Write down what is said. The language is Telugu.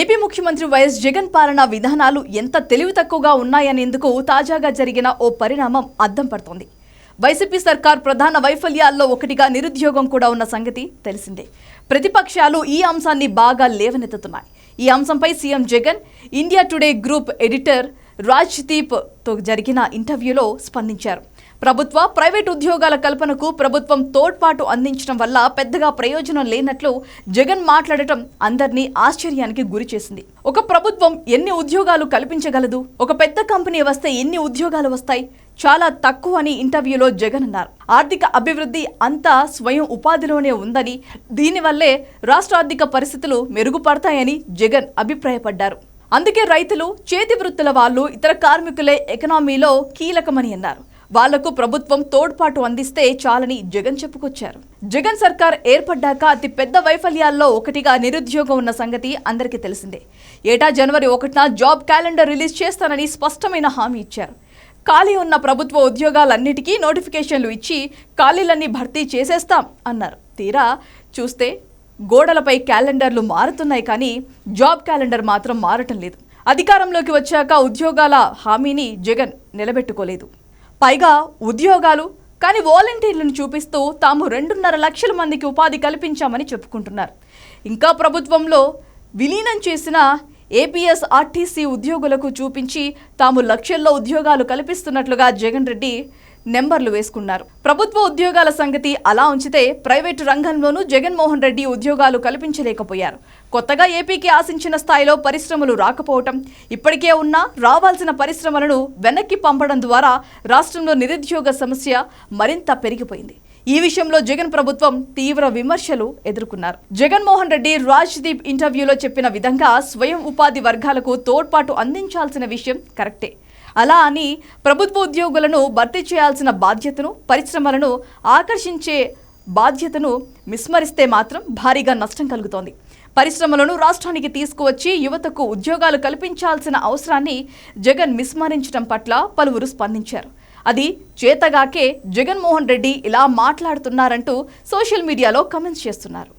ఏపీ ముఖ్యమంత్రి వైఎస్ జగన్ పాలనా విధానాలు ఎంత తెలివి తక్కువగా ఉన్నాయనేందుకు తాజాగా జరిగిన ఓ పరిణామం అద్దం పడుతోంది. వైసీపీ సర్కార్ ప్రధాన వైఫల్యాల్లో ఒకటిగా నిరుద్యోగం కూడా ఉన్న సంగతి తెలిసిందే. ప్రతిపక్షాలు ఈ అంశాన్ని బాగా లేవనెత్తుతున్నాయి. ఈ అంశంపై CM Jagan India Today group editor రాజ్దీప్తో జరిగిన ఇంటర్వ్యూలో స్పందించారు. ప్రభుత్వ ప్రైవేట్ ఉద్యోగాల కల్పనకు ప్రభుత్వం తోడ్పాటు అందించడం వల్ల పెద్దగా ప్రయోజనం లేనట్లు జగన్ మాట్లాడటం అందరినీ ఆశ్చర్యానికి గురి చేసింది. ఒక ప్రభుత్వం ఎన్ని ఉద్యోగాలు కల్పించగలదు? ఒక పెద్ద కంపెనీ వస్తే ఎన్ని ఉద్యోగాలు వస్తాయి? చాలా తక్కువ అని ఇంటర్వ్యూలో జగన్ అన్నారు. ఆర్థిక అభివృద్ధి అంతా స్వయం ఉపాధిలోనే ఉందని దీనివల్లే రాష్ట్ర ఆర్థిక పరిస్థితులు మెరుగుపడతాయని జగన్ అభిప్రాయపడ్డారు. అందుకే రైతులు చేతి వృత్తుల వాళ్ళు ఇతర కార్మికులే ఎకనామీలో కీలకమని అన్నారు. వాళ్ళకు ప్రభుత్వం తోడ్పాటు అందిస్తే చాలని జగన్ చెప్పుకొచ్చారు. జగన్ సర్కార్ ఏర్పడ్డాక అతి పెద్ద వైఫల్యాల్లో ఒకటిగా నిరుద్యోగం ఉన్న సంగతి అందరికీ తెలిసిందే. ఏటా జనవరి ఒకటిన జాబ్ క్యాలెండర్ రిలీజ్ చేస్తానని స్పష్టమైన హామీ ఇచ్చారు. ఖాళీ ఉన్న ప్రభుత్వ ఉద్యోగాలన్నిటికీ నోటిఫికేషన్లు ఇచ్చి ఖాళీలన్నీ భర్తీ చేసేస్తాం అన్నారు. తీరా చూస్తే గోడలపై క్యాలెండర్లు మారుతున్నాయి కానీ జాబ్ క్యాలెండర్ మాత్రం మారటం లేదు. అధికారంలోకి వచ్చాక ఉద్యోగాల హామీని జగన్ నిలబెట్టుకోలేదు. పైగా ఉద్యోగాలు కానీ వాలంటీర్లను చూపిస్తూ తాము రెండున్నర లక్షల మందికి ఉపాధి కల్పించామని చెప్పుకుంటున్నారు. ఇంకా ప్రభుత్వంలో విలీనం చేసిన ఏపీఎస్ ఆర్టీసీ ఉద్యోగులకు చూపించి తాము లక్షల్లో ఉద్యోగాలు కల్పిస్తున్నట్లుగా జగన్ రెడ్డి నెంబర్లు వేసుకున్నారు. ప్రభుత్వ ఉద్యోగాల సంగతి అలా ఉంచితే ప్రైవేటు రంగంలోనూ జగన్మోహన్ రెడ్డి ఉద్యోగాలు కల్పించలేకపోయారు. కొత్తగా ఏపీకి ఆశించిన స్థాయిలో పరిశ్రమలు రాకపోవటం ఇప్పటికే ఉన్న రావాల్సిన పరిశ్రమలను వెనక్కి పంపడం ద్వారా రాష్ట్రంలో నిరుద్యోగ సమస్య మరింత పెరిగిపోయింది. ఈ విషయంలో జగన్ ప్రభుత్వం తీవ్ర విమర్శలు ఎదుర్కొన్నారు. జగన్మోహన్ రెడ్డి రాజ్దీప్ ఇంటర్వ్యూలో చెప్పిన విధంగా స్వయం ఉపాధి వర్గాలకు తోడ్పాటు అందించాల్సిన విషయం కరెక్టే. అలా అని ప్రభుత్వ ఉద్యోగులను భర్తీ చేయాల్సిన బాధ్యతను పరిశ్రమలను ఆకర్షించే బాధ్యతను విస్మరిస్తే మాత్రం భారీగా నష్టం కలుగుతోంది. పరిశ్రమలను రాష్ట్రానికి తీసుకువచ్చి యువతకు ఉద్యోగాలు కల్పించాల్సిన అవసరాన్ని జగన్ విస్మరించడం పట్ల పలువురు స్పందించారు. అది చేతగాకే జగన్మోహన్ రెడ్డి ఇలా మాట్లాడుతున్నారంటూ సోషల్ మీడియాలో కమెంట్స్ చేస్తున్నారు.